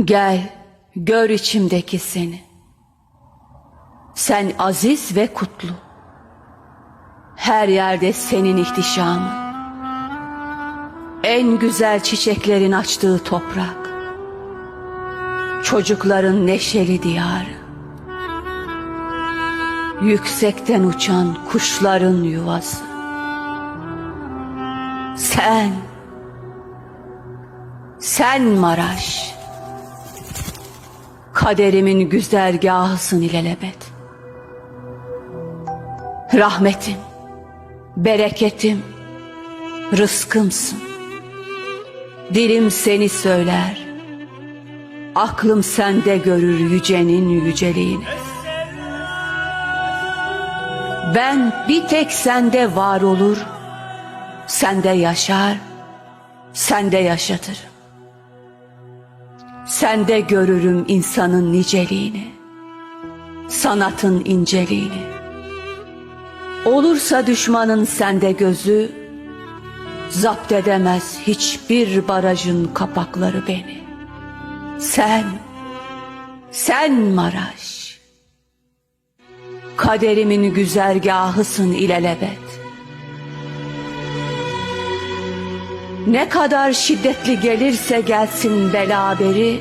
Gel, gör içimdeki seni. Sen aziz ve kutlu. Her yerde senin ihtişamın. En güzel çiçeklerin açtığı toprak. Çocukların neşeli diyarı. Yüksekten uçan kuşların yuvası. Sen, sen Maraş. Kaderimin güzergahısın ilelebet. Rahmetim, bereketim, rızkımsın. Dilim seni söyler, aklım sende görür yücenin yüceliğini. Ben bir tek sende var olur, sende yaşar, sende yaşatırım. Sende görürüm insanın niceliğini, sanatın inceliğini. Olursa düşmanın sende gözü, zapt edemez hiçbir barajın kapakları beni. Sen, sen Maraş, kaderimin güzergahısın ilelebet. Ne kadar şiddetli gelirse gelsin bela haberi,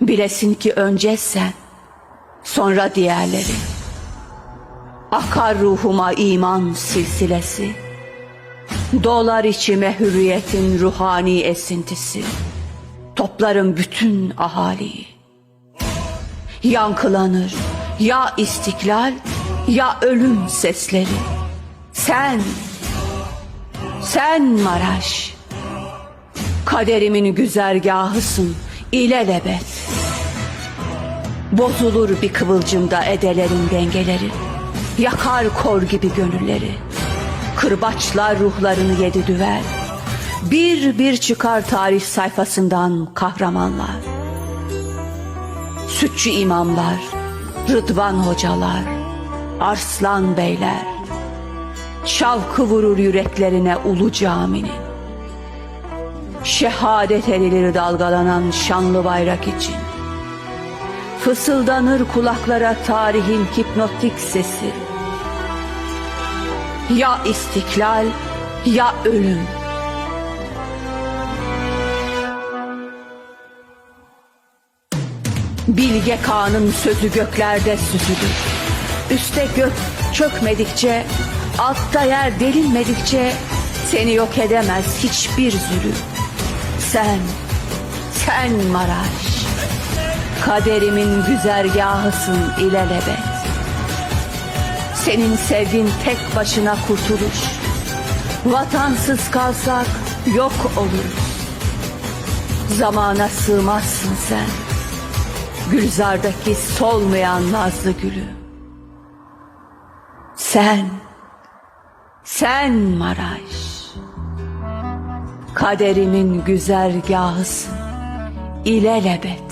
bilesin ki önce sen, sonra diğerleri. Akar ruhuma iman silsilesi, dolar içime hürriyetin ruhani esintisi, toplarım bütün ahaliyi. Yankılanır ya istiklal ya ölüm sesleri. Sen sen Maraş, kaderimin güzergahısın ilelebet. Bozulur bir kıvılcımda edelerin dengeleri, yakar kor gibi gönülleri. Kırbaçlar ruhlarını yedi düver, bir bir çıkar tarih sayfasından kahramanlar. Sütçü imamlar, Rıdvan hocalar, Arslan beyler, Şavkı vurur yüreklerine ulu caminin. Şehadet elileri dalgalanan şanlı bayrak için. Fısıldanır kulaklara tarihin hipnotik sesi. Ya istiklal ya ölüm. Bilge Kağan'ın sözü göklerde süzülür. Üste gök çökmedikçe, altta yer delinmedikçe seni yok edemez hiçbir zulüm. Sen, sen Maraş, kaderimin güzergahısın ilelebet. Senin sevgin tek başına kurtuluş. Vatansız kalsak yok oluruz. Zamana sığmazsın sen. Gülzardaki solmayan nazlı gülü. Sen, sen Maraş, kaderimin güzergahısın ilelebet.